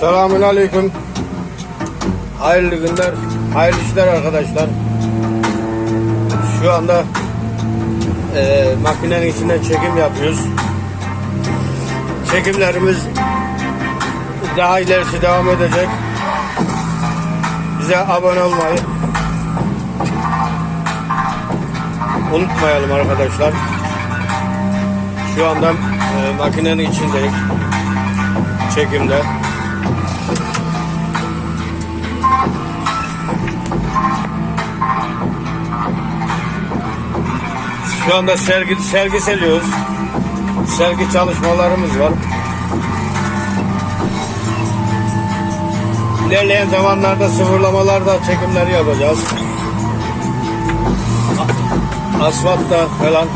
Selamun Aleyküm. Hayırlı günler, hayırlı işler arkadaşlar. Şu anda e, makinenin içinden çekim yapıyoruz. Çekimlerimiz daha ilerisi devam edecek. Bize abone olmayı unutmayalım arkadaşlar. Şu anda e, makinenin içindeyim. Çekimde. Şu anda sergi, sergi seriyoruz. Sergi çalışmalarımız var. İlerleyen zamanlarda sıfırlamalarda çekimleri yapacağız. Asfaltta falan.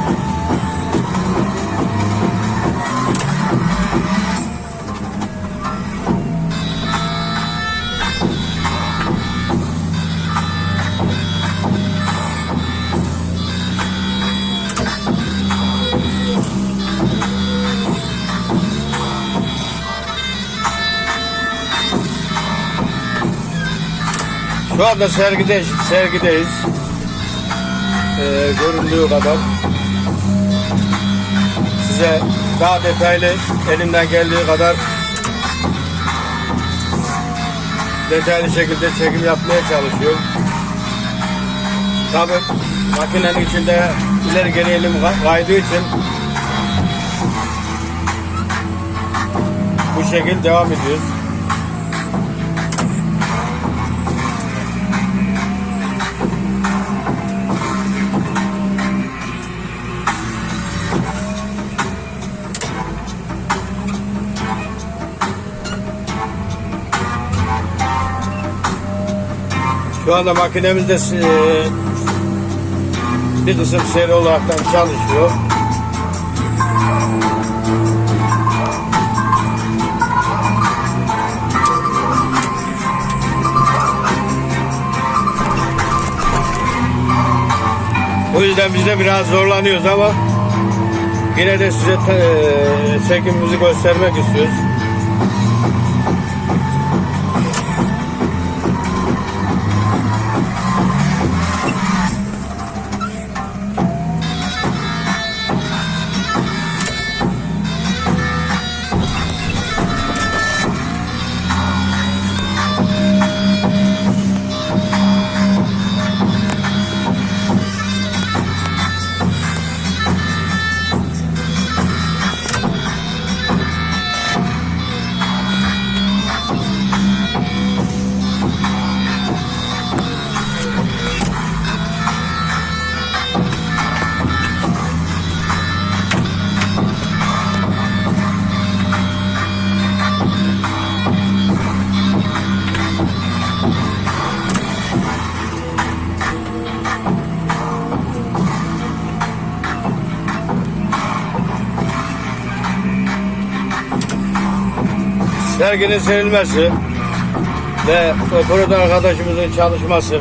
Şu anda sergide, sergideyiz. Ee, göründüğü kadar. Size daha detaylı elimden geldiği kadar detaylı şekilde çekim yapmaya çalışıyorum. Tabi makinenin içinde ileri geri elim kay- kaydığı için bu şekilde devam ediyoruz. Şu anda makinemizde e, bir kısım seri olaraktan çalışıyor. O yüzden biz de biraz zorlanıyoruz ama yine de size e, çekimimizi göstermek istiyoruz. Serginin serilmesi ve operatör arkadaşımızın çalışması